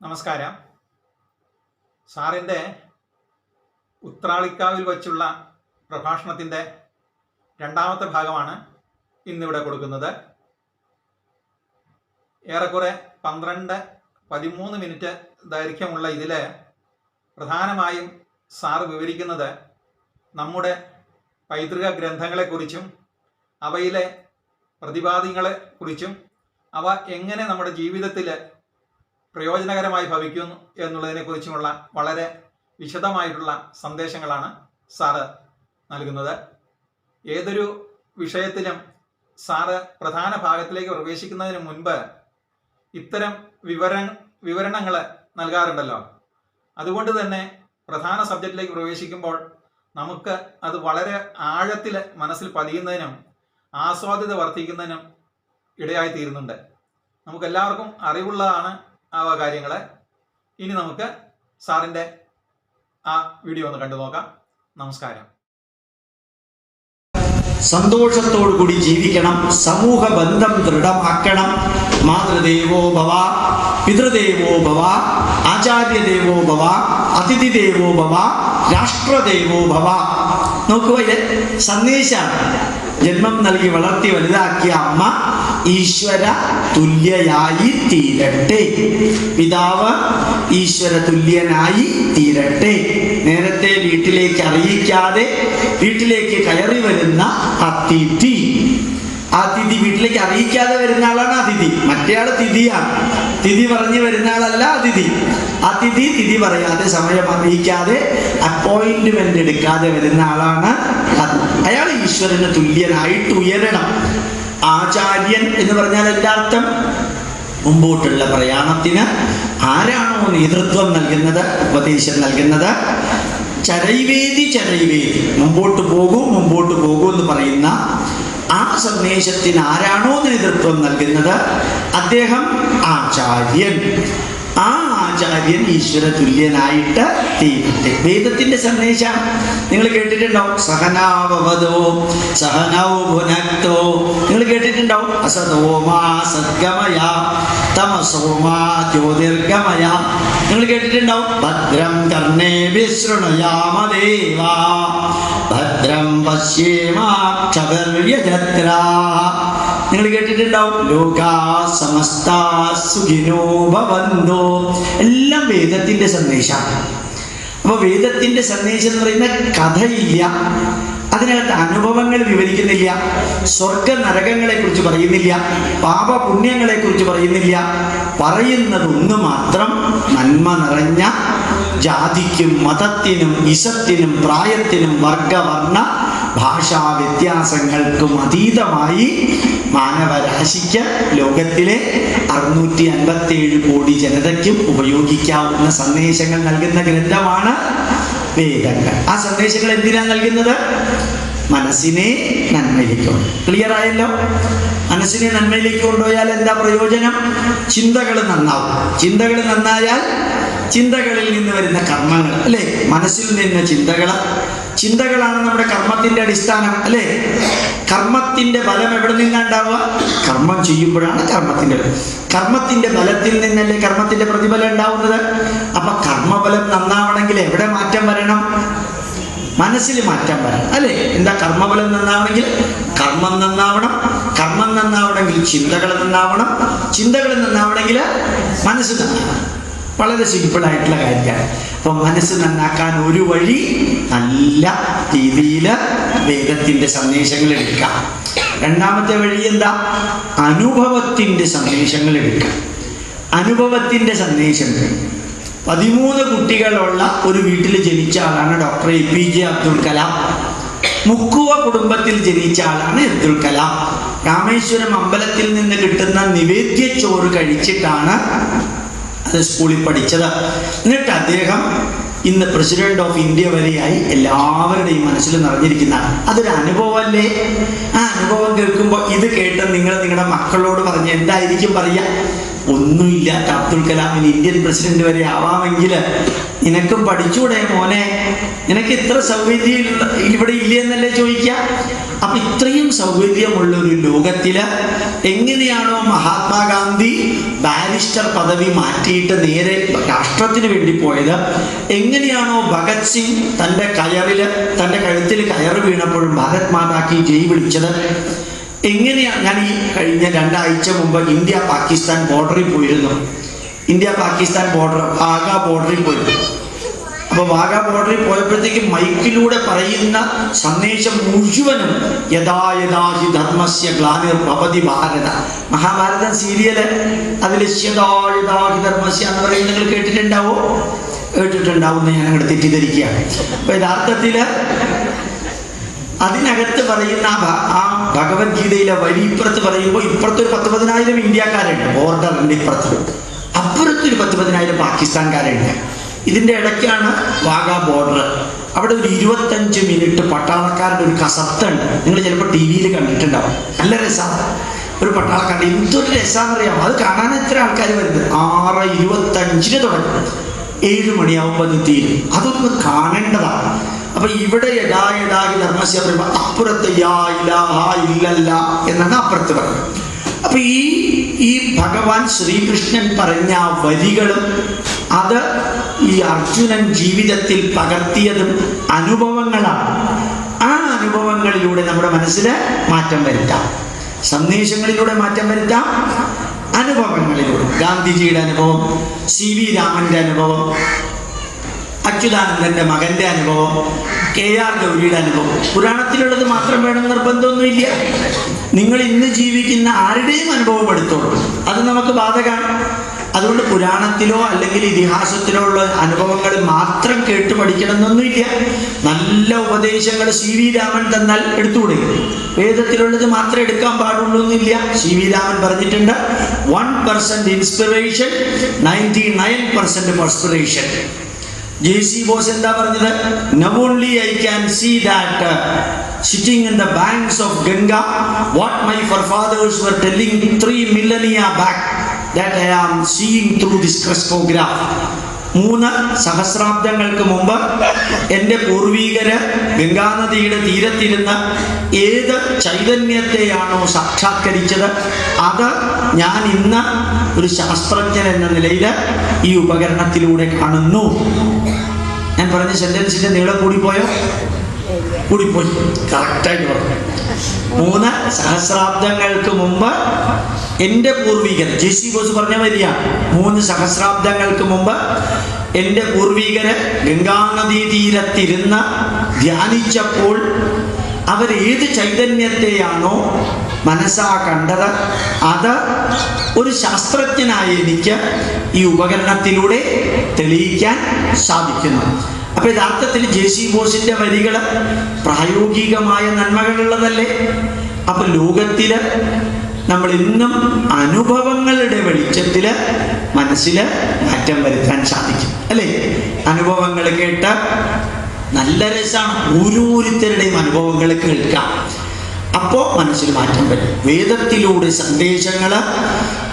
നമസ്കാരം. സാറിന്റെ ഉത്രാളിക്കാവിൽ വച്ചുള്ള പ്രഭാഷണത്തിന്റെ രണ്ടാമത്തെ ഭാഗമാണ് ഇന്നിവിടെ കൊടുക്കുന്നത്. ഏറെക്കുറെ പന്ത്രണ്ട് പതിമൂന്ന് മിനിറ്റ് ദൈർഘ്യമുള്ള ഇതിൽ പ്രധാനമായും സാറ് വിവരിക്കുന്നത് നമ്മുടെ പൈതൃക ഗ്രന്ഥങ്ങളെക്കുറിച്ചും അവയിലെ പ്രതിപാദ്യങ്ങളെക്കുറിച്ചും അവ എങ്ങനെ നമ്മുടെ ജീവിതത്തിൽ പ്രയോജനകരമായി ഭവിക്കുന്നു എന്നുള്ളതിനെക്കുറിച്ചുമുള്ള വളരെ വിശദമായിട്ടുള്ള സന്ദേശങ്ങളാണ് സാറ് നൽകുന്നത്. ഏതൊരു വിഷയത്തിലും സാറ് പ്രധാന ഭാഗത്തിലേക്ക് പ്രവേശിക്കുന്നതിന് മുൻപ് ഇത്തരം വിവര വിവരണങ്ങൾ നൽകാറുണ്ടല്ലോ. അതുകൊണ്ട് തന്നെ പ്രധാന സബ്ജക്റ്റിലേക്ക് പ്രവേശിക്കുമ്പോൾ നമുക്ക് അത് വളരെ ആഴത്തിൽ മനസ്സിൽ പതിയുന്നതിനും ആസ്വാദ്യത വർദ്ധിക്കുന്നതിനും ഇടയായി തീരുന്നുണ്ട് നമുക്കെല്ലാവർക്കും അറിവുള്ളതാണ് ആ കാര്യങ്ങളെ. ഇനി നമുക്ക് സാറിന്റെ ആ വീഡിയോ ഒന്ന് കണ്ടു നോക്കാം. നമസ്കാരം. സന്തോഷത്തോടു കൂടി ജീവിക്കണം. സമൂഹ ബന്ധം ദൃഢമാക്കണം. മാതൃദേവോ ഭവ പിതൃദേവോ ഭവ ആചാര്യദേവോ ഭവ അതിഥിദേവോ ഭവ രാഷ്ട്രദേവോ ഭവ. നോക്കുക ഇത് സന്ദേശമാണ്. ജന്മം നൽകി വളർത്തി വലുതാക്കിയ അമ്മ ഈശ്വര തുല്യയായി തീരട്ടെ. പിതാവ് ഈശ്വര തുല്യനായി തീരട്ടെ. നേരത്തെ വീട്ടിലേക്ക് അറിയിക്കാതെ വീട്ടിലേക്ക് കയറി വരുന്ന അതിഥി അതിഥി വീട്ടിലേക്ക് അറിയിക്കാതെ വരുന്ന ആളാണ് അതിഥി മറ്റേയാൾ തിഥിയാണ്. തിഥി പറഞ്ഞു വരുന്ന ആളല്ല അതിഥി അതിഥി തിഥി പറയാതെ സമയം അറിയിക്കാതെ അപ്പോയിന്റ്മെന്റ് എടുക്കാതെ വരുന്ന ആളാണ് അയാൾ ഈശ്വരന് തുല്യനായിട്ട് ഉയരണം. ആചാര്യൻ എന്ന് പറഞ്ഞാൽ എന്റെ അർത്ഥം? മുമ്പോട്ടുള്ള പ്രയാണത്തിന് ആരാണോ നേതൃത്വം നൽകുന്നത് ഉപദേശം നൽകുന്നത്? ചരൈവേദി ചരൈവേദി. മുമ്പോട്ട് പോകൂ മുമ്പോട്ട് പോകൂ എന്ന് പറയുന്ന ആ സന്ദേശത്തിന് ആരാണോ നേതൃത്വം നൽകുന്നത്? അദ്ദേഹം ആചാര്യൻ. ആ ആചാര്യൻ ഈശ്വര തുല്യനായിട്ട് തീരട്ടെ. വേദത്തിന്റെ സന്ദേശം നിങ്ങൾ കേട്ടിട്ടുണ്ടോ? സഹനാവതോ സഹനൗ ഭുനക്തോ നിങ്ങൾ കേട്ടിട്ടുണ്ടോ? അസതോമാ സദ്ഗമയ തമസോമാ ജ്യോതിർഗമയ. നിങ്ങൾ കേട്ടിട്ടുണ്ടാവും ഭദ്രം കർണേ വിശൃണയാമദേവ ഭദ്രം പശ്യേമാക്ഷവർയജത്ര നിങ്ങൾ കേട്ടിട്ടുണ്ടാവും? ലോകാ സമസ്ത സുഖിനോ ഭവന്തോ. എല്ലാം വേദത്തിന്റെ സന്ദേശമാണ്. അപ്പൊ വേദത്തിന്റെ സന്ദേശം എന്ന് പറയുന്ന കഥയില്ല. അതിനകത്ത് അനുഭവങ്ങൾ വിവരിക്കുന്നില്ല. സ്വർഗ നരകങ്ങളെ കുറിച്ച് പറയുന്നില്ല. പാപപുണ്യങ്ങളെ കുറിച്ച് പറയുന്നില്ല. പറയുന്നത് മാത്രം നന്മ നിറഞ്ഞ ജാതിക്കും മതത്തിനും ഇശത്തിനും പ്രായത്തിനും വർഗവർണ ഭാഷാ വ്യത്യാസങ്ങൾക്കും അതീതമായി മാനവരാശിക്ക് ലോകത്തിലെ അറുന്നൂറ്റി അൻപത്തി ഏഴ് കോടി ജനതയ്ക്കും ഉപയോഗിക്കാവുന്ന സന്ദേശങ്ങൾ നൽകുന്ന ഗ്രന്ഥമാണ് വേദങ്ങൾ. ആ സന്ദേശങ്ങൾ എന്തിനാ നൽകുന്നത്? മനസ്സിനെ നന്മയിലേക്ക് ക്ലിയർ ആയല്ലോ? മനസ്സിനെ നന്മയിലേക്ക് കൊണ്ടുപോയാൽ എന്താ പ്രയോജനം? ചിന്തകൾ നന്നാവും. ചിന്തകൾ നന്നായാൽ ചിന്തകളിൽ നിന്ന് വരുന്ന കർമ്മങ്ങൾ അല്ലെ? മനസ്സിൽ നിന്ന് ചിന്തകൾ ചിന്തകളാണ് നമ്മുടെ കർമ്മത്തിന്റെ അടിസ്ഥാനം അല്ലെ? കർമ്മത്തിന്റെ ബലം എവിടെ നിന്നാ ഉണ്ടാവുക കർമ്മം ചെയ്യുമ്പോഴാണ് കർമ്മത്തിന്റെ കർമ്മത്തിന്റെ ബലത്തിൽ നിന്നല്ലേ കർമ്മത്തിന്റെ പ്രതിഫലം ഉണ്ടാവുന്നത്? അപ്പൊ കർമ്മബലം നന്നാവണമെങ്കിൽ എവിടെ മാറ്റം വരണം? മനസ്സിൽ മാറ്റം വരണം അല്ലേ? എന്താ കർമ്മബലം നന്നാവണമെങ്കിൽ? കർമ്മം നന്നാവണം. കർമ്മം നന്നാവണമെങ്കിൽ ചിന്തകൾ നന്നാവണം. ചിന്തകൾ നന്നാവണമെങ്കിൽ മനസ്സ് നന്നാവണം. വളരെ സിമ്പിൾ ആയിട്ടുള്ള കാര്യമാണ് അപ്പൊ മനസ്സ് നന്നാക്കാൻ ഒരു വഴി നല്ല രീതിയിൽ വേദത്തിന്റെ സന്ദേശങ്ങൾ എടുക്കാം രണ്ടാമത്തെ വഴി എന്താ? അനുഭവത്തിന്റെ സന്ദേശങ്ങൾ എടുക്കാം അനുഭവത്തിന്റെ സന്ദേശങ്ങൾ പതിമൂന്ന് കുട്ടികളുള്ള ഒരു വീട്ടിൽ ജനിച്ച ആളാണ് doctor A P J Abdul Kalam. മുക്കുവ കുടുംബത്തിൽ ജനിച്ച ആളാണ് അബ്ദുൽ കലാം. രാമേശ്വരം അമ്പലത്തിൽ നിന്ന് കിട്ടുന്ന നിവേദ്യ ചോറ് കഴിച്ചിട്ടാണ് സ്കൂളിൽ പഠിച്ചത്. എന്നിട്ട് അദ്ദേഹം ഇന്ന് പ്രസിഡന്റ് ഓഫ് ഇന്ത്യ വരെയായി എല്ലാവരുടെയും മനസ്സിൽ നിറഞ്ഞിരിക്കുന്ന അതൊരു അനുഭവമല്ലേ? ആ അനുഭവം കേൾക്കുമ്പോൾ ഇത് കേട്ട് നിങ്ങൾ നിങ്ങളുടെ മക്കളോട് പറഞ്ഞ് എന്തായിരിക്കും പറയുക? ഒന്നുമില്ലാത്ത അബ്ദുൽ കലാമിന് ഇന്ത്യൻ പ്രസിഡന്റ് വരെ ആവാമെങ്കിൽ നിനക്കും പഠിച്ചൂടെ മോനെ? നിനക്ക് ഇത്ര സൗകര്യം ഇവിടെ ഇല്ലെന്നല്ലേ ചോദിക്കാം? അപ്പൊ ഇത്രയും സൗകര്യമുള്ള ഒരു ലോകത്തിൽ എങ്ങനെയാണോ മഹാത്മാഗാന്ധി ബാരിസ്റ്റർ പദവി മാറ്റിയിട്ട് നേരെ രാഷ്ട്രത്തിന് വേണ്ടി പോയത്? എങ്ങനെയാണോ ഭഗത് സിംഗ് തന്റെ കയറിൽ തന്റെ കഴുത്തിൽ കയറ് വീണപ്പോഴും ഭാരത് മാതാക്കി ജയ് വിളിച്ചത്? എങ്ങനെയാണ് ഞാൻ ഈ കഴിഞ്ഞ രണ്ടാഴ്ച മുമ്പ് ഇന്ത്യ പാകിസ്ഥാൻ ബോർഡറിൽ പോയിരുന്നു. ഇന്ത്യ പാകിസ്ഥാൻ ബോർഡർ വാഗ ബോർഡറിൽ പോയിരുന്നു. അപ്പൊ വാഗ ബോർഡറിൽ പോയപ്പോഴത്തേക്ക് മൈക്കിലൂടെ പറയുന്ന സന്ദേശം മുഴുവനും യഥാ യഥാഹി ധർമ്മസ്യ ഗ്ലാനിർ ഭവതി ഭാരത. മഹാഭാരതം സീരിയൽ യഥാ യഥാ ധർമ്മസ്യ എന്ന് പറയുന്നത് നിങ്ങൾ കേട്ടിട്ടുണ്ടാവോ? കേട്ടിട്ടുണ്ടാവും ഞാൻ അങ്ങോട്ട് തെറ്റിദ്ധരിക്കുകയാണ്. അപ്പൊ യഥാർത്ഥത്തിൽ അതിനകത്ത് പറയുന്ന ആ ഭഗവത്ഗീതയിലെ വരി ഇപ്പുറത്ത് പറയുമ്പോൾ ഇപ്പുറത്ത് ഒരു പത്ത് പതിനായിരം ഇന്ത്യക്കാരുണ്ട്. ബോർഡറിന്റെ ഇപ്പുറത്ത്. അപ്പുറത്ത് ഒരു പത്ത് പതിനായിരം പാകിസ്ഥാൻകാരുണ്ട്. ഇതിന്റെ ഇടയ്ക്കാണ് വാഗ ബോർഡർ അവിടെ ഒരു ഇരുപത്തഞ്ച് മിനിറ്റ് പട്ടാളക്കാരുടെ ഒരു കസത്തുണ്ട് നിങ്ങൾ ചിലപ്പോൾ ടി വിയിൽ കണ്ടിട്ടുണ്ടാവും. നല്ല രസമാണ് ഒരു പട്ടാളക്കാരൻ എന്തൊരു രസമാണെന്നറിയാം അത് കാണാൻ എത്ര ആൾക്കാർ വരുന്നത്? ആറ് ഇരുപത്തഞ്ചിന് തുടങ്ങും. ഏഴ് മണിയാവുമ്പോൾ അത് തീരും അതൊന്ന് കാണേണ്ടതാണ്. അപ്പൊ ഇവിടെ അപ്പുറത്ത് യാ ഇലാഹ ഇല്ലല്ല എന്നാണ് അപ്പുറത്ത് പറയുന്നത് അപ്പൊ ഈ ഈ ഭഗവാൻ ശ്രീകൃഷ്ണൻ പറഞ്ഞ വരികളും അത് ഈ അർജുനൻ ജീവിതത്തിൽ പകർത്തിയതും അനുഭവങ്ങളാണ്. ആ അനുഭവങ്ങളിലൂടെ നമ്മുടെ മനസ്സിൽ മാറ്റം വരുത്താം. സന്ദേശങ്ങളിലൂടെ മാറ്റം വരുത്താം. അനുഭവങ്ങളിലൂടെ. ഗാന്ധിജിയുടെ അനുഭവം സി വി രാമന്റെ അനുഭവം അച്യുതാനന്ദന്റെ മകന്റെ അനുഭവം കെ ആർ ഗൗരിയുടെ അനുഭവം. പുരാണത്തിലുള്ളത് മാത്രം വേണം നിർബന്ധമൊന്നുമില്ല. നിങ്ങൾ ഇന്ന് ജീവിക്കുന്ന ആരുടെയും അനുഭവം എടുത്തോളൂ. അത് നമുക്ക് ബാധകമാണ് അതുകൊണ്ട് പുരാണത്തിലോ അല്ലെങ്കിൽ ഇതിഹാസത്തിലോ ഉള്ള അനുഭവങ്ങൾ മാത്രം കേട്ട് പഠിക്കണമെന്നൊന്നുമില്ല. നല്ല ഉപദേശങ്ങൾ സി വി രാമൻ തന്നാൽ എടുത്തുകൂടെ? വേദത്തിലുള്ളത് മാത്രം എടുക്കാൻ പാടുള്ളൂ എന്നില്ല സി വി രാമൻ പറഞ്ഞിട്ടുണ്ട് one percent inspiration ninety nine percent perspiration. J Bose എന്താ പറഞ്ഞത്? Now only I can see that in the banks of Ganga what my forefathers were telling three millennia back that I am seeing through this crescograph മൂന്ന് സഹസ്രാബ്ദങ്ങൾക്ക് മുമ്പ് എന്റെ പൂർവീകര് ഗംഗാനദിയുടെ തീരത്തിരുന്ന് ഏത് ചൈതന്യത്തെയാണോ സാക്ഷാത്കരിച്ചത് അത് ഞാൻ ഇന്ന് ഒരു ശാസ്ത്രജ്ഞൻ എന്ന നിലയിൽ ഈ ഉപകരണത്തിലൂടെ കാണുന്നു. പറഞ്ഞ സെന്റൻസിന്റെ നീളം കൂടിപ്പോയോ? കൂടിപ്പോയി. കറക്റ്റായിട്ട് പറഞ്ഞു. മൂന്ന് സഹസ്രാബ്ദങ്ങൾക്ക് മുമ്പ് എന്റെ പൂർവികർ ജെ സി ബോസ് പറഞ്ഞ വരിക മൂന്ന് സഹസ്രാബ്ദങ്ങൾക്ക് മുമ്പ് എന്റെ പൂർവികര് ഗംഗാനദീ തീരത്തിരുന്ന് ധ്യാനിച്ചപ്പോൾ അവരേത് ചൈതന്യത്തെയാണോ മനസ്സാ കണ്ടത് അത് ഒരു ശാസ്ത്രജ്ഞനായ എനിക്ക് ഈ ഉപകരണത്തിലൂടെ തെളിയിക്കാൻ സാധിക്കുന്നു. അപ്പൊ യഥാർത്ഥത്തിൽ ജെ സി ബോസിന്റെ വരികൾ പ്രായോഗികമായ നന്മകളുള്ളതല്ലേ? അപ്പൊ ലോകത്തിൽ നമ്മൾ ഇന്നും അനുഭവങ്ങളുടെ വെളിച്ചത്തിൽ മനസ്സിൽ മാറ്റം വരുത്താൻ സാധിക്കും. അല്ലേ? അനുഭവങ്ങൾ കേട്ട് നല്ല രസമാണ് ഓരോരുത്തരുടെയും അനുഭവങ്ങൾ കേൾക്കാം. അപ്പോൾ മനസ്സിൽ മാറ്റം വരും. വേദത്തിലൂടെ സന്ദേശങ്ങൾ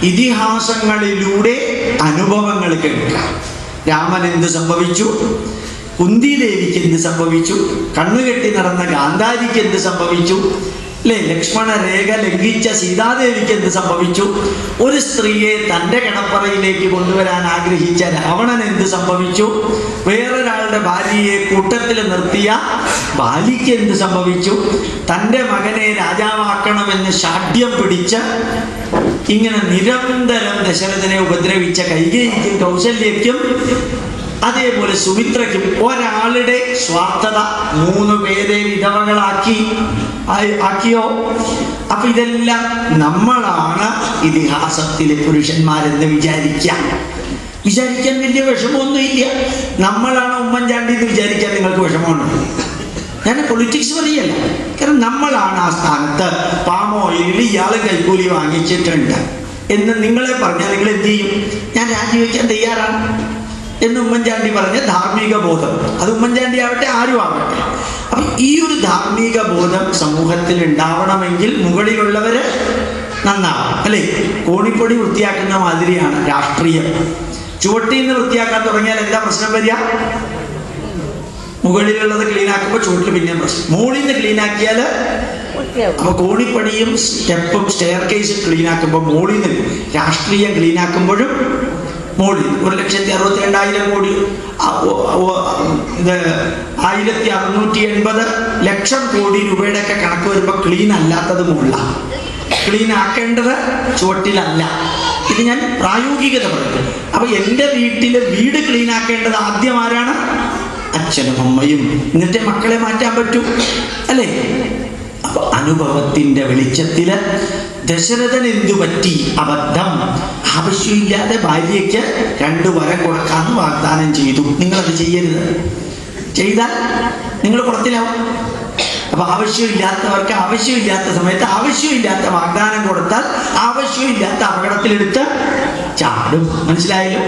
ഇതിഹാസങ്ങളിലൂടെ അനുഭവങ്ങൾ കേൾക്കാം. രാമൻ എന്ത് സംഭവിച്ചു? കുന്തി ദേവിക്ക് എന്ത് സംഭവിച്ചു? കണ്ണുകെട്ടി നടന്ന ഗാന്ധാരിക്ക് എന്ത് സംഭവിച്ചു? അല്ലേ ലക്ഷ്മണ രേഖ ലംഘിച്ച സീതാദേവിക്ക് എന്ത് സംഭവിച്ചു? ഒരു സ്ത്രീയെ തന്റെ കിടപ്പറയിലേക്ക് കൊണ്ടുവരാൻ ആഗ്രഹിച്ച രാവണൻ എന്ത് സംഭവിച്ചു? വേറൊരാളുടെ ഭാര്യയെ കൂട്ടത്തിൽ നിർത്തിയ ബാലിക്ക് എന്ത് സംഭവിച്ചു? തന്റെ മകനെ രാജാവാക്കണമെന്ന് ഷാഠ്യം പിടിച്ച് ഇങ്ങനെ നിരന്തരം ദശരഥനെ ഉപദ്രവിച്ച കൈകേയിക്കും കൗസല്യയ്ക്കും അതേപോലെ സുമിത്രയ്ക്കും ഒരാളുടെ സ്വാർത്ഥത മൂന്ന് പേരെ വിധവകളാക്കി ആക്കിയോ? അപ്പൊ ഇതെല്ലാം നമ്മളാണ് ഇതിഹാസത്തിലെ പുരുഷന്മാരെന്ന് വിചാരിക്കാം. വിചാരിക്കാൻ വലിയ വിഷമമൊന്നുമില്ല. നമ്മളാണ് ഉമ്മൻചാണ്ടി എന്ന് വിചാരിക്കാൻ നിങ്ങൾക്ക് വിഷമമുണ്ട്? ഞാൻ പൊളിറ്റിക്സ് പറയല്ല. കാരണം നമ്മളാണ് ആ സ്ഥാനത്ത് പാമോയിൽ ഇയാളെ കൈക്കൂലി വാങ്ങിച്ചിട്ടുണ്ട്. എന്ന് നിങ്ങളെ പറഞ്ഞാൽ നിങ്ങൾ എന്ത് ചെയ്യും? ഞാൻ രാജിവെക്കാൻ തയ്യാറാണ്. എന്ന് ഉമ്മൻചാണ്ടി പറഞ്ഞ ധാർമ്മിക ബോധം. അത് ഉമ്മൻചാണ്ടി ആവട്ടെ ആരും ആവട്ടെ. അപ്പൊ ഈ ഒരു ധാർമ്മിക ബോധം സമൂഹത്തിൽ ഉണ്ടാവണമെങ്കിൽ മുകളിലുള്ളവര് നന്നാവും അല്ലെ? കോണിപ്പൊടി വൃത്തിയാക്കുന്ന മാതിരിയാണ് രാഷ്ട്രീയം. ചുവട്ടിൽ നിന്ന് വൃത്തിയാക്കാൻ തുടങ്ങിയാൽ എന്താ പ്രശ്നം വരിക? മുകളിലുള്ളത് ക്ലീൻ ആക്കുമ്പോൾ ചുവട്ടിൽ പിന്നെ പ്രശ്നം. മുകളിൽ നിന്ന് ക്ലീൻ ആക്കിയാൽ അപ്പൊ കോണിപ്പടിയും സ്റ്റെപ്പും സ്റ്റെയർ കേസും ക്ലീൻ ആക്കുമ്പോൾ മുകളിൽ നിന്ന് രാഷ്ട്രീയം ക്ലീൻ ആക്കുമ്പോഴും മോളിൽ ഒരു ലക്ഷത്തി അറുപത്തി രണ്ടായിരം കോടി ഇത് ആയിരത്തി അറുന്നൂറ്റി എൺപത് ലക്ഷം കോടി രൂപയുടെ ഒക്കെ കണക്ക് വരുമ്പോൾ ക്ലീൻ അല്ലാത്തത് മുകളില ക്ലീൻ ആക്കേണ്ടത് ചുവട്ടിലല്ല. ഇത് ഞാൻ പ്രായോഗികത പറഞ്ഞു. അപ്പൊ എന്റെ വീട്ടിലെ വീട് ക്ലീൻ ആക്കേണ്ടത് ആദ്യം ആരാണ്? അച്ഛനും അമ്മയും. എന്നിട്ടേ മക്കളെ മാറ്റാൻ പറ്റൂ. അല്ലേ? അപ്പൊ അനുഭവത്തിന്റെ വെളിച്ചത്തിൽ ദശരഥൻ എന്തു പറ്റി? അബദ്ധം. ആവശ്യമില്ലാതെ ഭാര്യയ്ക്ക് രണ്ട് വരം കൊടുക്കാമെന്ന് വാഗ്ദാനം ചെയ്തു. നിങ്ങളത് ചെയ്യരുത്. ചെയ്താൽ നിങ്ങൾ കുളത്തിലാവും. അപ്പൊ ആവശ്യമില്ലാത്തവർക്ക് ആവശ്യമില്ലാത്ത സമയത്ത് ആവശ്യമില്ലാത്ത വാഗ്ദാനം കൊടുത്താൽ ആവശ്യമില്ലാത്ത അപകടത്തിലെടുത്ത് ചാടും. മനസ്സിലായല്ലോ?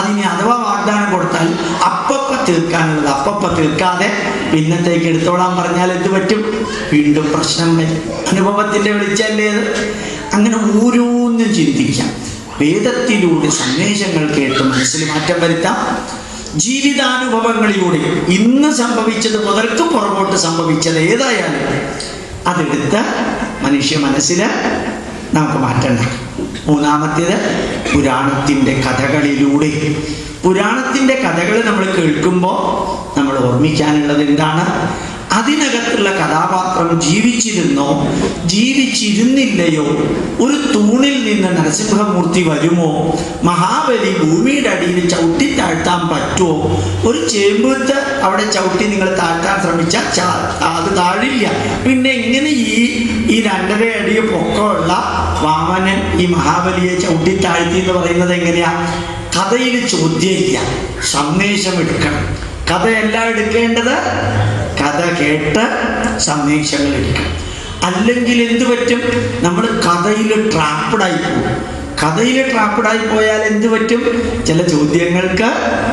അതിനി അഥവാ വാഗ്ദാനം കൊടുത്താൽ അപ്പപ്പ തീർക്കാനുള്ളത് അപ്പപ്പ തീർക്കാതെ പിന്നത്തേക്ക് എടുത്തോളാൻ പറഞ്ഞാൽ എന്ത് പറ്റും? വീണ്ടും പ്രശ്നം വരും. അനുഭവത്തിന്റെ വെളിച്ചല്ലേ അങ്ങനെ ഓരോന്നും ചിന്തിക്കാം. വേദത്തിലൂടെ സന്ദേശങ്ങൾ കേട്ട് മനസ്സിൽ മാറ്റം വരുത്താം. ജീവിതാനുഭവങ്ങളിലൂടെ ഇന്ന് സംഭവിച്ചത് മുതൽക്ക് പുറകോട്ട് സംഭവിച്ചത് ഏതായാലും അതെടുത്ത് മനുഷ്യ മനസ്സിൽ നമുക്ക് മാറ്റണ്ട മൂന്നാമത്തേത് പുരാണത്തിന്റെ കഥകളിലൂടെ. പുരാണത്തിന്റെ കഥകൾ നമ്മൾ കേൾക്കുമ്പോൾ നമ്മൾ ഓർമ്മിക്കാനുള്ളത് എന്താണ്? അതിനകത്തുള്ള കഥാപാത്രം ജീവിച്ചിരുന്നോ? ജീവിച്ചിരുന്നില്ലയോ? ഒരു തൂണിൽ നിന്ന് നരസിംഹമൂർത്തി വരുമോ? മഹാബലി ഭൂമിയുടെ അടിയിൽ ചവിട്ടി താഴ്ത്താൻ പറ്റുമോ? ഒരു ചേമ്പുത്ത് അവിടെ ചവിട്ടി നിങ്ങൾ താഴ്ത്താൻ ശ്രമിച്ചാൽ അത് താഴില്ല. പിന്നെ എങ്ങനെ ഈ ഈ രണ്ടര അടി പൊക്കമുള്ള വാമനൻ ഈ മഹാബലിയെ ചവിട്ടി താഴ്ത്തി എന്ന് പറയുന്നത് എങ്ങനെയാ? കഥയിൽ ചോദ്യമില്ല. സന്ദേശം എടുക്കണം. കഥയല്ല എടുക്കേണ്ടത് കഥ കേട്ട സന്ദേശങ്ങൾ എടുക്കണം അല്ലെങ്കിൽ എന്ത് പറ്റും? നമ്മൾ കഥയിൽ ട്രാപ്പഡായി പോകും. കഥയിൽ ട്രാപ്പഡായി പോയാൽ എന്ത് പറ്റും? ചില ചോദ്യങ്ങൾക്ക്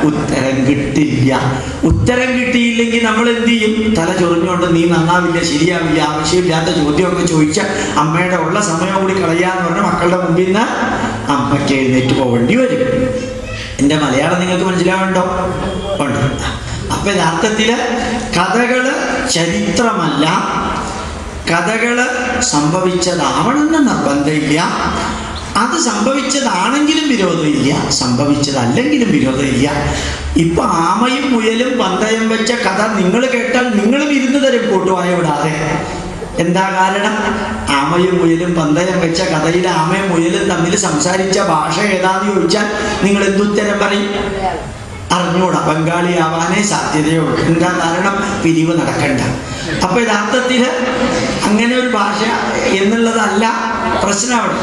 ഉത്തരം കിട്ടില്ല. ഉത്തരം കിട്ടിയില്ലെങ്കിൽ നമ്മൾ എന്ത് ചെയ്യും? തല ചൊറിഞ്ഞുകൊണ്ട് നീ നന്നാവില്ല ശരിയാവില്ല ആവശ്യമില്ലാത്ത ചോദ്യമൊക്കെ ചോദിച്ച അമ്മയുടെ ഉള്ള സമയം കൂടി കളയാന്ന് പറഞ്ഞ മക്കളുടെ മുമ്പിൽ നിന്ന് അമ്മയ്ക്ക് എഴുന്നേറ്റ് പോകേണ്ടി വരും. എന്റെ മലയാളം നിങ്ങൾക്ക് മനസ്സിലാവുണ്ടോ അപ്പൊ യഥാർത്ഥത്തിൽ കഥകൾ ചരിത്രമല്ല. കഥകൾ സംഭവിച്ചതാവണമെന്ന് നിർബന്ധമില്ല. അത് സംഭവിച്ചതാണെങ്കിലും വിരോധമില്ല. സംഭവിച്ചതല്ലെങ്കിലും വിരോധമില്ല. ഇപ്പൊ ആമയും മുയലും പന്തയം വെച്ച കഥ നിങ്ങൾ കേട്ടാൽ നിങ്ങളും ഇരുന്ന് തരും കൂട്ടുവായ വിടാതെ. എന്താ കാരണം? ആമയും മുയലും പന്തയം വെച്ച കഥയിൽ ആമയും മുയലും തമ്മിൽ സംസാരിച്ച ഭാഷ ഏതാന്ന് ചോദിച്ചാൽ നിങ്ങൾ എന്തുത്തരം പറയും? അറിഞ്ഞൂടാ. ബംഗാളിയാവാനേ സാധ്യതയുള്ളൂ. എന്താ കാരണം? പിരിവ് നടക്കണ്ട. അപ്പൊ യഥാർത്ഥത്തിൽ അങ്ങനെ ഒരു ഭാഷ എന്നുള്ളതല്ല പ്രശ്നം അവിടെ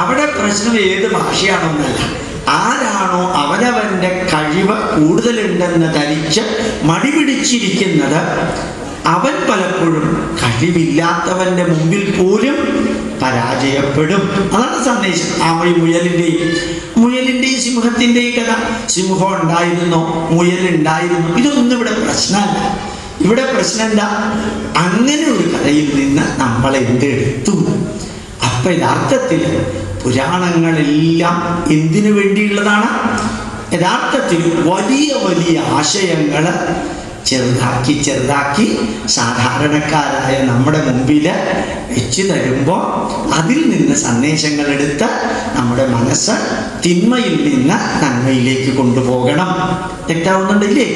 അവിടെ പ്രശ്നം ഏത് ഭാഷയാണെന്നല്ല. ആരാണോ അവനവന്റെ കഴിവ് കൂടുതലുണ്ടെന്ന് ധരിച്ച് മടിപിടിച്ചിരിക്കുന്നത് അവൻ പലപ്പോഴും കഴിവില്ലാത്തവന്റെ മുമ്പിൽ പോലും പരാജയപ്പെടും. അതാണ് സന്ദേശം. ആ മുയലിന്റെയും മുയലിന്റെയും സിംഹത്തിന്റെയും കഥ. സിംഹം ഉണ്ടായിരുന്നോ മുയലുണ്ടായിരുന്നു ഇതൊന്നും ഇവിടെ പ്രശ്നമല്ല. ഇവിടെ പ്രശ്നം എന്താ അങ്ങനെ ഒരു കഥയിൽ നിന്ന് നമ്മൾ എന്തെടുത്തു? അപ്പൊ യഥാർത്ഥത്തിൽ പുരാണങ്ങളെല്ലാം എന്തിനു വേണ്ടിയുള്ളതാണ്? യഥാർത്ഥത്തിൽ വലിയ വലിയ ആശയങ്ങൾ ചെറുതാക്കി ചെറുതാക്കി സാധാരണക്കാരായ നമ്മുടെ മുമ്പിൽ വെച്ച് തരുമ്പോൾ അതിൽ നിന്ന് സന്ദേശങ്ങൾ എടുത്ത് നമ്മുടെ മനസ്സ് തിന്മയിൽ നിന്ന് നന്മയിലേക്ക് കൊണ്ടുപോകണം. തെറ്റാവുന്നുണ്ടല്ലേ?